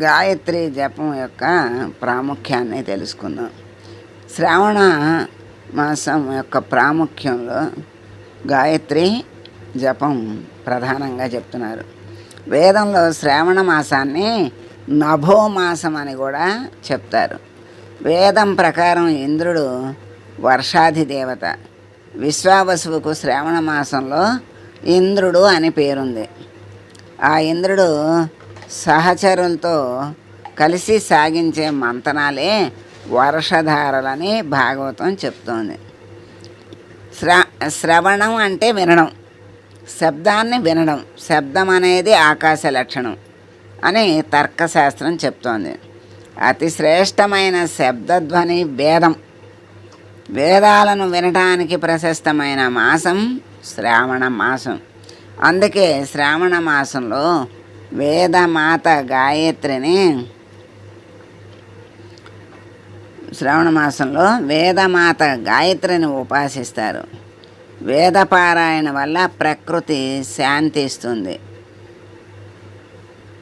గాయత్రి జపం యొక్క ప్రాముఖ్యాన్ని తెలుసుకుందాం. శ్రావణ మాసం యొక్క ప్రాముఖ్యంలో గాయత్రి జపం ప్రధానంగా చెప్తున్నారు. వేదంలో శ్రావణ మాసాన్ని నభో మాసం అని కూడా చెప్తారు. వేదం ప్రకారం ఇంద్రుడు వర్షాధి దేవత. విశ్వావసువుకు శ్రావణ మాసంలో ఇంద్రుడు అని పేరుంది. ఆ ఇంద్రుడు సహచరులతో కలిసి సాగించే మంతనాలే వర్షధారలని భాగవతం చెప్తోంది. శ్ర శ్రవణం అంటే వినడం శబ్దాన్ని వినడం శబ్దం అనేది ఆకాశ లక్షణం అని తర్కశాస్త్రం చెప్తోంది. అతి శ్రేష్టమైన శబ్దధ్వని వేదం వేదాలను వినటానికి ప్రశస్తమైన మాసం శ్రావణ మాసం. అందుకే శ్రావణ మాసంలో వేదమాత గాయత్రిని శ్రావణ మాసంలో వేదమాత గాయత్రిని ఉపాసిస్తారు. వేదపారాయణ వల్ల ప్రకృతి శాంతిస్తుంది.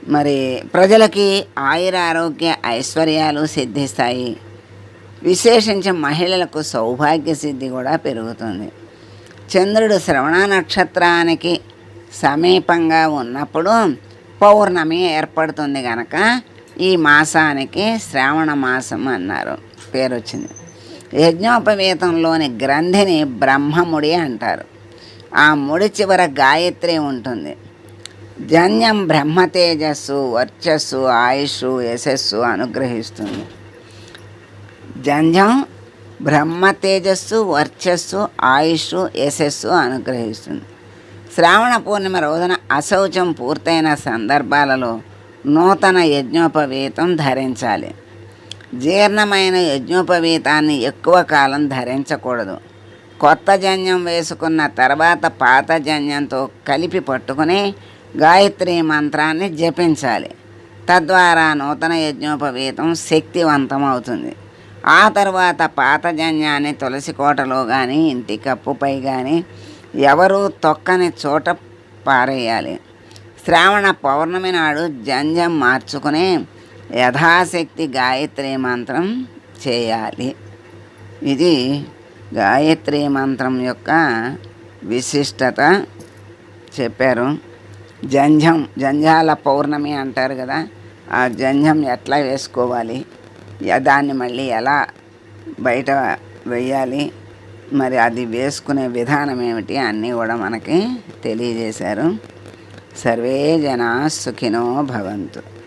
మరి ప్రజలకి ఆయుర ఆరోగ్య ఐశ్వర్యాలు సిద్ధిస్తాయి. విశేషించి మహిళలకు సౌభాగ్య సిద్ధి కూడా పెరుగుతుంది. చంద్రుడు శ్రవణ నక్షత్రానికి సమీపంగా ఉన్నప్పుడు పౌర్ణమి ఏర్పడుతుంది కనుక ఈ మాసానికి శ్రావణ మాసం అన్నారు. పేరు వచ్చింది యజ్ఞోపవీతంలోని గ్రంథిని బ్రహ్మముడి అంటారు. ఆ ముడి చివర గాయత్రి ఉంటుంది. జన్యం బ్రహ్మ తేజస్సు వర్చస్సు ఆయుష్ యశస్సు అనుగ్రహిస్తుంది. జంజం బ్రహ్మ తేజస్సు వర్చస్సు ఆయుష్ యశస్సు అనుగ్రహిస్తుంది. శ్రావణ పూర్ణిమ రోజున అశౌచం పూర్తయిన సందర్భాలలో నూతన యజ్ఞోపవీతం ధరించాలి. జీర్ణమైన యజ్ఞోపవీతాన్ని ఎక్కువ కాలం ధరించకూడదు. కొత్త జన్యం వేసుకున్న తర్వాత పాత జన్యంతో కలిపి పట్టుకుని గాయత్రి మంత్రాన్ని జపించాలి. తద్వారా నూతన యజ్ఞోపవీతం శక్తివంతం అవుతుంది ఆ తర్వాత పాత జన్యాన్ని తులసి కోటలో కానీ ఇంటి కప్పుపై కానీ ఎవరు తొక్కని చోట పారేయాలి. శ్రావణ పౌర్ణమి నాడు జంజం మార్చుకుని యథాశక్తి గాయత్రి మంత్రం చేయాలి. ఇది గాయత్రి మంత్రం యొక్క విశిష్టత చెప్పారు. జంజం జంజాల పౌర్ణమి అంటారు కదా ఆ జంజం ఎట్లా వేసుకోవాలి? దాన్ని మళ్ళీ ఎలా బయట వెయ్యాలి మరి అది వేసుకునే విధానం ఏమిటి అన్నీ కూడా మనకి తెలియజేశారు. సర్వే జనా సుఖినో భవంతు.